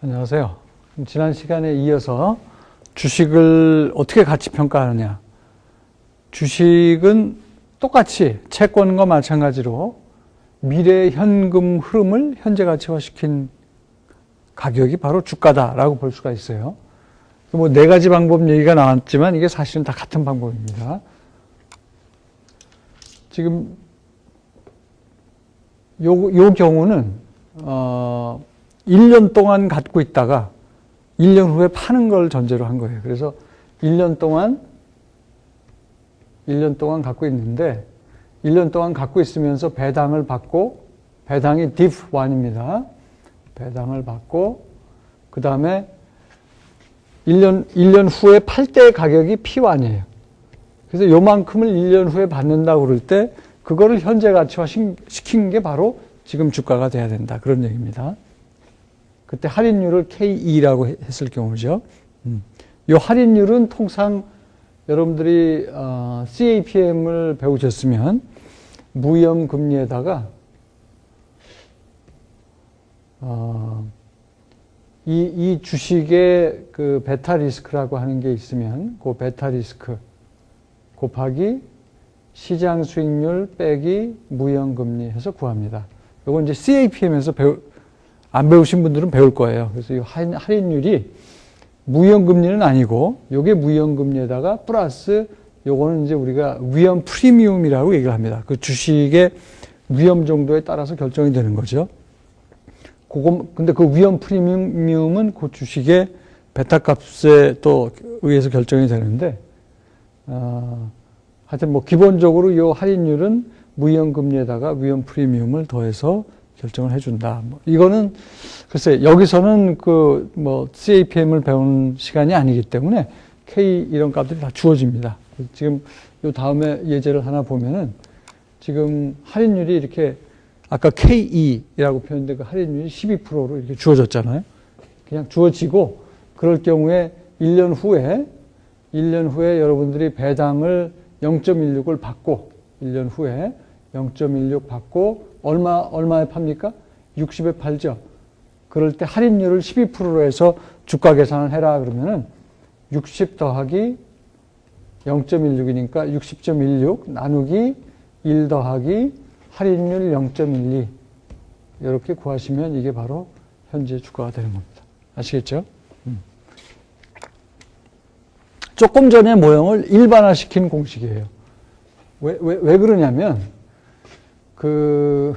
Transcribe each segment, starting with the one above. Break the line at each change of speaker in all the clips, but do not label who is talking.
안녕하세요. 지난 시간에 이어서 주식을 어떻게 가치 평가하느냐. 주식은 똑같이 채권과 마찬가지로 미래 현금 흐름을 현재 가치화시킨 가격이 바로 주가다라고 볼 수가 있어요. 뭐 네 가지 방법 얘기가 나왔지만 이게 사실은 다 같은 방법입니다. 지금 요, 요 경우는 어 1년 동안 갖고 있다가 1년 후에 파는 걸 전제로 한 거예요. 그래서 1년 동안 1년 동안 갖고 있는데 1년 동안 갖고 있으면서 배당을 받고 배당이 DIF1입니다. 배당을 받고 그 다음에 1년, 1년 후에 팔 때 가격이 P1이에요. 그래서 요만큼을 1년 후에 받는다고 그럴 때 그거를 현재 가치화 시킨 게 바로 지금 주가가 돼야 된다. 그런 얘기입니다. 그때 할인율을 K2라고 했을 경우죠. 음. 이 할인율은 통상 여러분들이 어, CAPM을 배우셨으면 무염 금리에다가 어, 이, 이 주식의 그 베타 리스크라고 하는 게 있으면 그 베타 리스크 곱하기 시장 수익률 빼기 무형 금리 해서 구합니다. 이건 이제 CAPM에서 배우, 안 배우신 분들은 배울 거예요. 그래서 이 할인율이 무형금리는 아니고 요게 무형금리에다가 플러스 요거는 이제 우리가 위험 프리미엄이라고 얘기를 합니다. 그 주식의 위험 정도에 따라서 결정이 되는 거죠. 그거 근데 그 위험 프리미엄은 그 주식의 베타 값에 또 의해서 결정이 되는데 어, 하여튼 뭐 기본적으로 요 할인율은 무형금리에다가 위험 프리미엄을 더해서 결정을 해준다. 뭐 이거는 글쎄 여기서는 그 뭐 CAPM을 배운 시간이 아니기 때문에 K 이런 값들이 다 주어집니다. 지금 요 다음에 예제를 하나 보면은 지금 할인율이 이렇게 아까 KE라고 표현된 그 할인율이 12%로 이렇게 주어졌잖아요. 그냥 주어지고 그럴 경우에 1년 후에 1년 후에 여러분들이 배당을 0.16을 받고 1년 후에 0.16 받고 얼마, 얼마에 팝니까? 60에 팔죠. 그럴 때 할인율을 12%로 해서 주가 계산을 해라 그러면은 60 더하기 0.16이니까 60.16 나누기 1 더하기 할인율 0.12 이렇게 구하시면 이게 바로 현재 주가가 되는 겁니다. 아시겠죠? 음. 조금 전에 모형을 일반화시킨 공식이에요. 왜, 왜, 왜 그러냐면 그,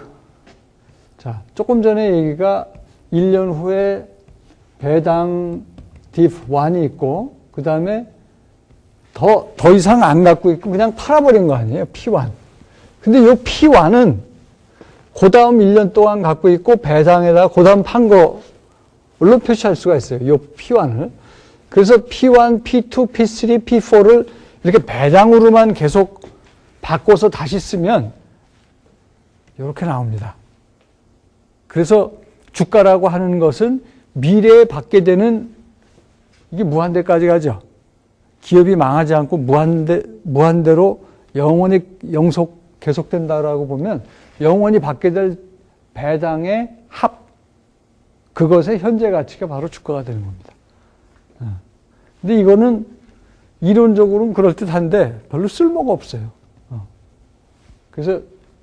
자, 조금 전에 얘기가 1년 후에 배당 diff1이 있고, 그 다음에 더, 더 이상 안 갖고 있고 그냥 팔아버린 거 아니에요? P1. 근데 이 P1은 그 다음 1년 동안 갖고 있고 배당에다가 그 다음 판 거로 표시할 수가 있어요. 이 P1을. 그래서 P1, P2, P3, P4를 이렇게 배당으로만 계속 바꿔서 다시 쓰면 이렇게 나옵니다. 그래서 주가라고 하는 것은 미래에 받게 되는 이게 무한대까지 가죠. 기업이 망하지 않고 무한대, 무한대로 영원히 영속 계속된다라고 보면 영원히 받게 될 배당의 합, 그것의 현재 가치가 바로 주가가 되는 겁니다. 어. 근데 이거는 이론적으로는 그럴듯한데 별로 쓸모가 없어요. 어. 그래서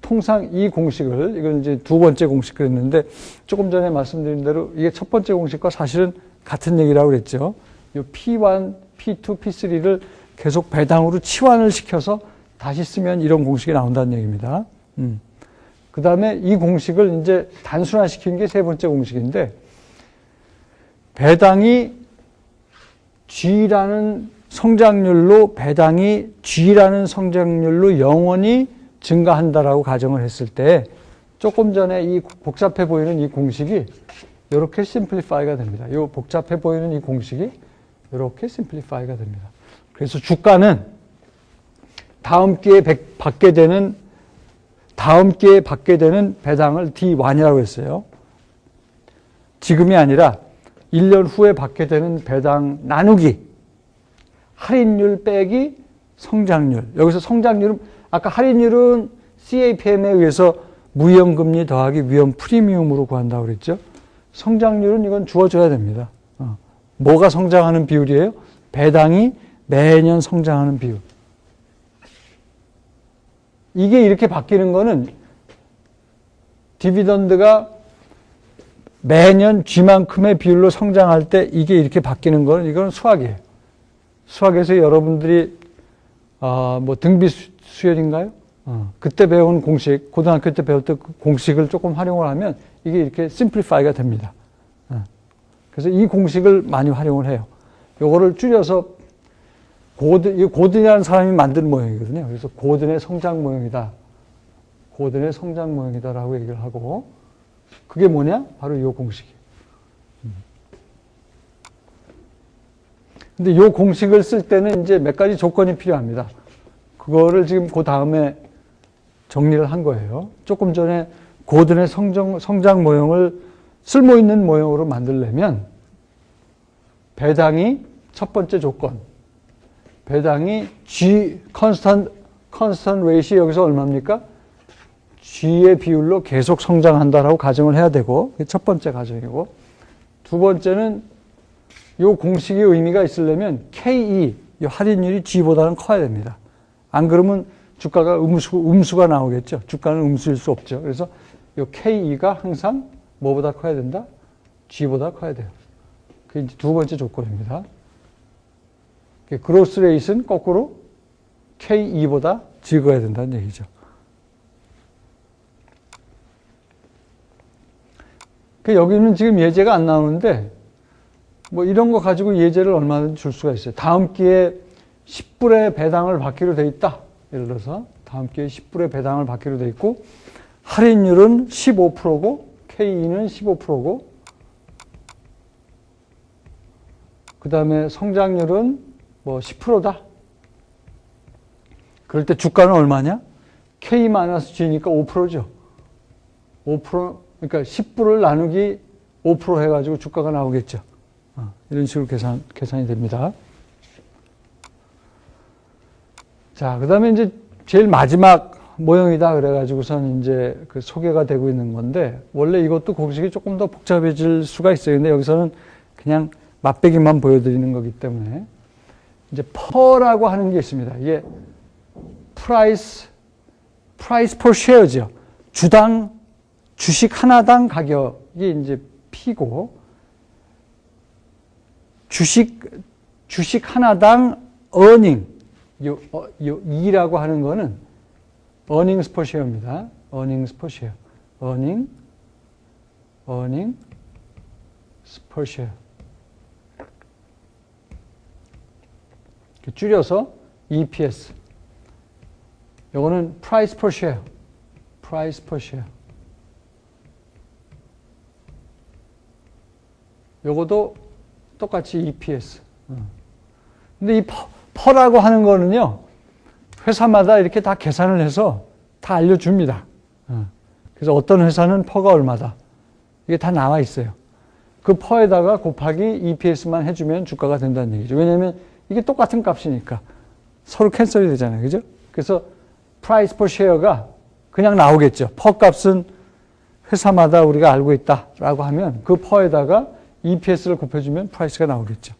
통상 이 공식을 이건 이제 두 번째 공식 그랬는데 조금 전에 말씀드린 대로 이게 첫 번째 공식과 사실은 같은 얘기라고 그랬죠. 이 P1, P2, P3를 계속 배당으로 치환을 시켜서 다시 쓰면 이런 공식이 나온다는 얘기입니다. 음. 그 다음에 이 공식을 이제 단순화시킨 게 세 번째 공식인데 배당이 G라는 성장률로 배당이 G라는 성장률로 영원히 증가한다라고 가정을 했을 때 조금 전에 이 복잡해 보이는 이 공식이 이렇게 심플리파이가 됩니다. 이 복잡해 보이는 이 공식이 이렇게 심플리파이가 됩니다. 그래서 주가는 다음 기회에 받게 되는 다음 기회에 받게 되는 배당을 D1이라고 했어요. 지금이 아니라 1년 후에 받게 되는 배당 나누기 할인율 빼기 성장률. 여기서 성장률은 아까 할인율은 CAPM에 의해서 무형금리 더하기 위험 프리미엄으로 구한다고 그랬죠. 성장률은 이건 주어져야 됩니다. 어. 뭐가 성장하는 비율이에요? 배당이 매년 성장하는 비율. 이게 이렇게 바뀌는 거는 디비던드가 매년 G만큼의 비율로 성장할 때 이게 이렇게 바뀌는 거는 이건 수학이에요. 수학에서 여러분들이 어, 뭐 등비 수열인가요? 어, 그때 배운 공식, 고등학교 때 배웠던 그 공식을 조금 활용을 하면 이게 이렇게 심플리파이가 됩니다. 어. 그래서 이 공식을 많이 활용을 해요. 요거를 줄여서 고든, 이 고든이라는 사람이 만든 모형이거든요. 그래서 고든의 성장 모형이다. 고든의 성장 모형이다라고 얘기를 하고, 그게 뭐냐? 바로 이 공식이에요. 음. 근데 이 공식을 쓸 때는 이제 몇 가지 조건이 필요합니다. 그거를 지금 그 다음에 정리를 한 거예요. 조금 전에 고든의 성장, 성장 모형을 쓸모 있는 모형으로 만들려면 배당이 첫 번째 조건. 배당이 G constant constant rate이 여기서 얼마입니까? G의 비율로 계속 성장한다라고 가정을 해야 되고 첫 번째 가정이고 두 번째는 이 공식의 의미가 있으려면 KE 이 할인율이 G보다는 커야 됩니다. 안 그러면 주가가 음수, 음수 가 나오겠죠. 주가는 음수일 수 없죠. 그래서 이 KE가 항상 뭐보다 커야 된다? G보다 커야 돼요. 그게 이제 두 번째 조건입니다. 그로스 레이스는 거꾸로 K2보다 적어야 된다는 얘기죠. 그 여기는 지금 예제가 안 나오는데 뭐 이런 거 가지고 예제를 얼마든지 줄 수가 있어요. 다음 기회에 10불의 배당을 받기로 돼 있다. 예를 들어서 다음 기회에 10불의 배당을 받기로 돼 있고 할인율은 15%고 K2는 15%고 그 다음에 성장률은 뭐 10%다. 그럴 때 주가는 얼마냐? K-G니까 5%죠. 5% 그러니까 10불을 나누기 5% 해가지고 주가가 나오겠죠. 어, 이런 식으로 계산, 계산이 됩니다. 자, 그 다음에 이제 제일 마지막 모형이다 그래가지고선 이제 그 소개가 되고 있는 건데, 원래 이것도 공식이 조금 더 복잡해질 수가 있어요. 근데 여기서는 그냥 맛배기만 보여드리는 거기 때문에. 이제 퍼라고 하는 게 있습니다. 이게 프라이스, 프라이스 per share죠. 주당, 주식 하나당 가격이 이제 P고, 주식, 주식 하나당 earning, 요, 어, 요, E라고 하는 거는 earnings per share입니다. earnings per share. earning, earning per share. 줄여서 EPS. 요거는 price per share. price per share. 요것도 똑같이 EPS. 근데 이 퍼, 라고 하는 거는요, 회사마다 이렇게 다 계산을 해서 다 알려줍니다. 그래서 어떤 회사는 퍼가 얼마다. 이게 다 나와 있어요. 그 퍼에다가 곱하기 EPS만 해주면 주가가 된다는 얘기죠. 왜냐하면 이게 똑같은 값이니까 서로 캔슬이 되잖아요. 그죠? 그래서 price per share가 그냥 나오겠죠. 퍼 값은 회사마다 우리가 알고 있다라고 하면 그 퍼에다가 EPS를 곱해주면 프라이스가 나오겠죠.